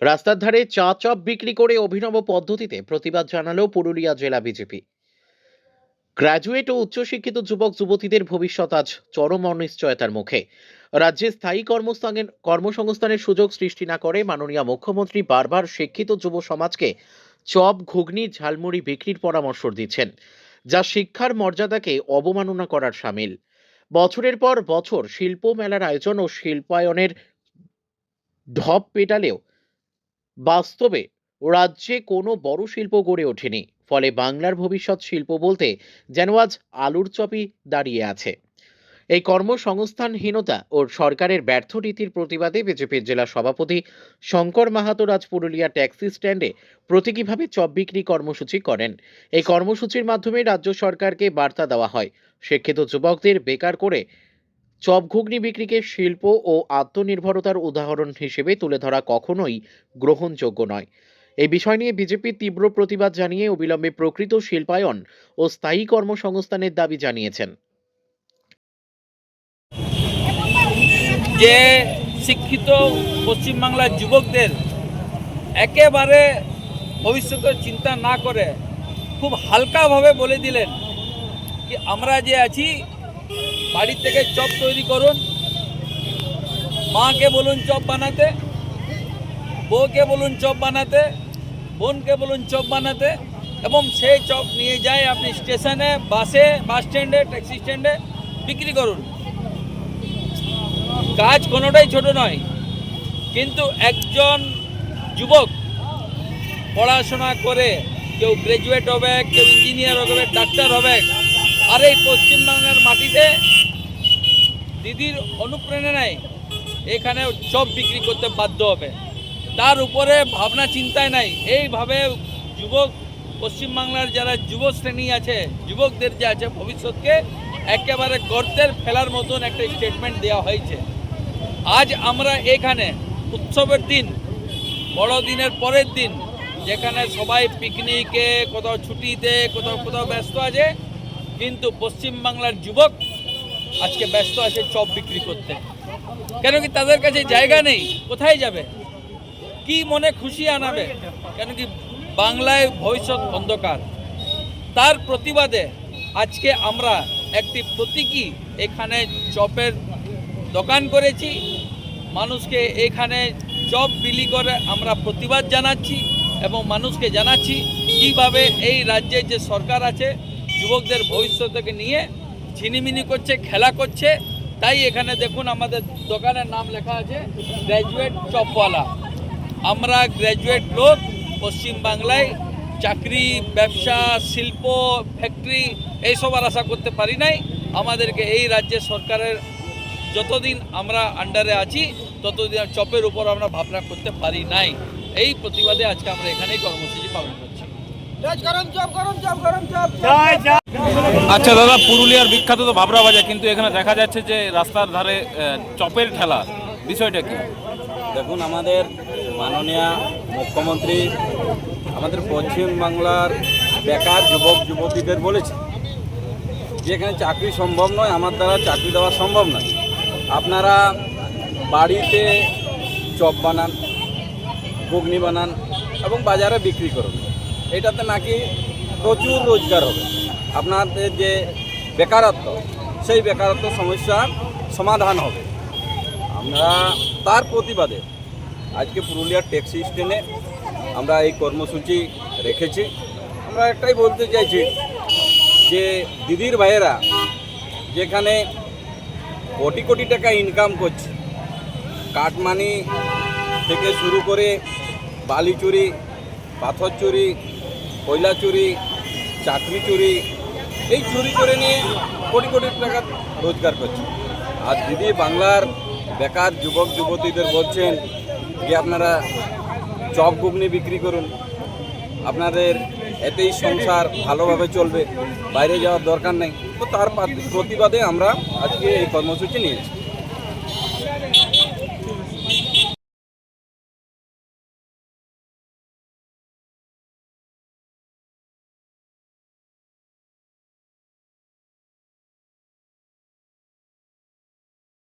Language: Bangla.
রাস্তার ধারে চা চপ বিক্রি করে অভিনব পদ্ধতিতে প্রতিবাদ জানালো পুরুলিয়া জেলা বিজেপি। গ্র্যাজুয়েট ও উচ্চশিক্ষিত যুবক যুবতীদের ভবিষ্যৎ আজ চরম অনিশ্চয়তার মুখে। রাজ্যে স্থায়ী কর্মস্থানের কর্মসংস্থানের সুযোগ সৃষ্টি না করে মাননীয় মুখ্যমন্ত্রী বারবার শিক্ষিত যুব সমাজকে চপ, ঘুগনি, ঝালমুড়ি বিক্রির পরামর্শ দিচ্ছেন, যা শিক্ষার মর্যাদাকে অবমাননা করার সামিল। বছরের পর বছর শিল্প মেলার আয়োজন ও শিল্পায়নের ঢপ পেটালেও বাস্তবে রাজ্যে কোনো বড় শিল্প গড়ে ওঠেনি। ফলে বাংলার ভবিষ্যৎ শিল্প বলতে যেন আজ আলুর চপই দাঁড়িয়ে আছে। এই কর্মসংস্থানহীনতা ও সরকারের ব্যর্থ নীতির প্রতিবাদে বিজেপির জেলা সভাপতি শঙ্কর মাহাতো রাজ পুরুলিয়া ট্যাক্সি স্ট্যান্ডে প্রতীকীভাবে চপ বিক্রি কর্মসূচি করেন। এই কর্মসূচির মাধ্যমে রাজ্য সরকারকে বার্তা দেওয়া হয়। শিক্ষিত যুবকদের বেকার করে চপ ঘুগনি বিক্রিকে শিল্প ও আত্মনির্ভরতার উদাহরণ হিসেবে তুলে ধরা কখনোই গ্রহণযোগ্য নয়। এই বিষয় নিয়ে বিজেপির তীব্র প্রতিবাদ জানিয়ে অবিলম্বে প্রকৃত শিল্পায়ন ও স্থায়ী কর্মসংস্থানের দাবি জানিয়েছেন। যে শিক্ষিত পশ্চিমবাংলার যুবকদের একেবারে ভবিষ্যতের চিন্তা না করে খুব হালকাভাবে বলে দিলেন কি আমরা যে আছি বাড়ি থেকে চপ তৈরি করুন। মাকে বলুন চপ বানাতে, বউকে বলুন চপ বানাতে, বোনকে বলুন চপ বানাতে, এবং সেই চপ নিয়ে যায় আপনি স্টেশনে, বাসে, বাস স্ট্যান্ডে, ট্যাক্সি স্ট্যান্ডে বিক্রি করুন। কাজ কোনোটাই ছোট নয়, কিন্তু একজন যুবক পড়াশোনা করে, কেউ গ্রাজুয়েট হবে, কেউ ইঞ্জিনিয়ার হবে, ডাক্তার হবে আর এই পশ্চিমবাংলার মাটিতে দিদির অনুপ্রেরণায় এখানে চপ বিক্রি করতে বাধ্য হবে। তার উপরে ভাবনা চিন্তায় নাই। এইভাবে যুবক, পশ্চিমবাংলার যারা যুব শ্রেণি আছে, যুবকদের যে আছে ভবিষ্যৎকে একেবারে গর্তের ফেলার মতন একটা স্টেটমেন্ট দেওয়া হয়েছে। আজ আমরা এখানে উৎসবের দিন, বড়দিনের পরের দিন, যেখানে সবাই পিকনিকে কোথাও ছুটিতে, কোথাও কোথাও ব্যস্ত আছে কিন্তু পশ্চিমবাংলার যুবক আজকে ব্যস্ত আছে চপ বিক্রি করতে। কেন কি তাদের কাছে জায়গা নেই? কোথায় যাবে? কি মনে খুশি আনাবে? কেন কি বাংলায় ভবিষ্যৎ অন্ধকার? তার প্রতিবাদে আজকে আমরা একটি প্রতীকী এখানে চপের দোকান করেছি। মানুষকে এখানে চপ বিলি করে আমরা প্রতিবাদ জানাচ্ছি এবং মানুষকে জানাচ্ছি কীভাবে এই রাজ্যে যে সরকার আছে যুবকদের ভবিষ্যৎকে নিয়ে ঝিনিমিনি করছে, খেলা করছে। তাই এখানে দেখুন আমাদের দোকানের নাম লেখা আছে, গ্র্যাজুয়েট চপওয়ালা। আমরা গ্র্যাজুয়েট লোক পশ্চিমবাংলায় চাকরি, ব্যবসা, শিল্প, ফ্যাক্টরি এইসব আর আশা করতে পারি নাই। আমাদেরকে এই রাজ্যের সরকারের যতদিন আমরা আন্ডারে আছি, ততদিন চপের উপর আমরা ভাবনা করতে পারি নাই। এই প্রতিবাদে আজকে আমরা এখানেই কর্মসূচি পালন করছি। আচ্ছা দাদা, পুরুলিয়ার বিখ্যাত তো ভাবরা বাজার, কিন্তু এখানে দেখা যাচ্ছে যে রাস্তার ধারে চপের ঠেলা। বিষয়টা কি? দেখুন, আমাদের মাননীয় মুখ্যমন্ত্রী আমাদের পশ্চিমবাংলার বেকার যুবক, যুবতীদের বলেছে যে এখানে চাকরি সম্ভব নয়, আমার দ্বারা চাকরি দেওয়া সম্ভব নয়। আপনারা বাড়িতে চপ বানান, ঘুগনি বানান এবং বাজারে বিক্রি করুন। এটাতে নাকি প্রচুর রোজগার হবে। আপনাদের যে বেকারত্ব, সেই বেকারত্ব সমস্যার সমাধান হবে। আমরা তার প্রতিবাদে আজকে পুরুলিয়ার ট্যাক্সি স্ট্যান্ডে আমরা এই কর্মসূচি রেখেছি। আমরা একটাই বলতে চাইছি যে দিদির ভাইয়েরা যেখানে কোটি কোটি টাকা ইনকাম করছে, কাটমানি থেকে শুরু করে বালি চুরি, পাথর চুরি কয়লা চুরি, চাকরি চুরি, এই চুরি করে নিয়ে কোটি কোটি টাকা রোজগার করছে। আর দিদি বাংলার বেকার যুবক, যুবতীদের বলছেন যে আপনারা চপ ঘুগনি বিক্রি করুন, আপনাদের এতেই সংসার ভালোভাবে চলবে, বাইরে যাওয়ার দরকার নেই, তো তার প্রতিবাদে আমরা আজকে এই কর্মসূচি নিয়েছি।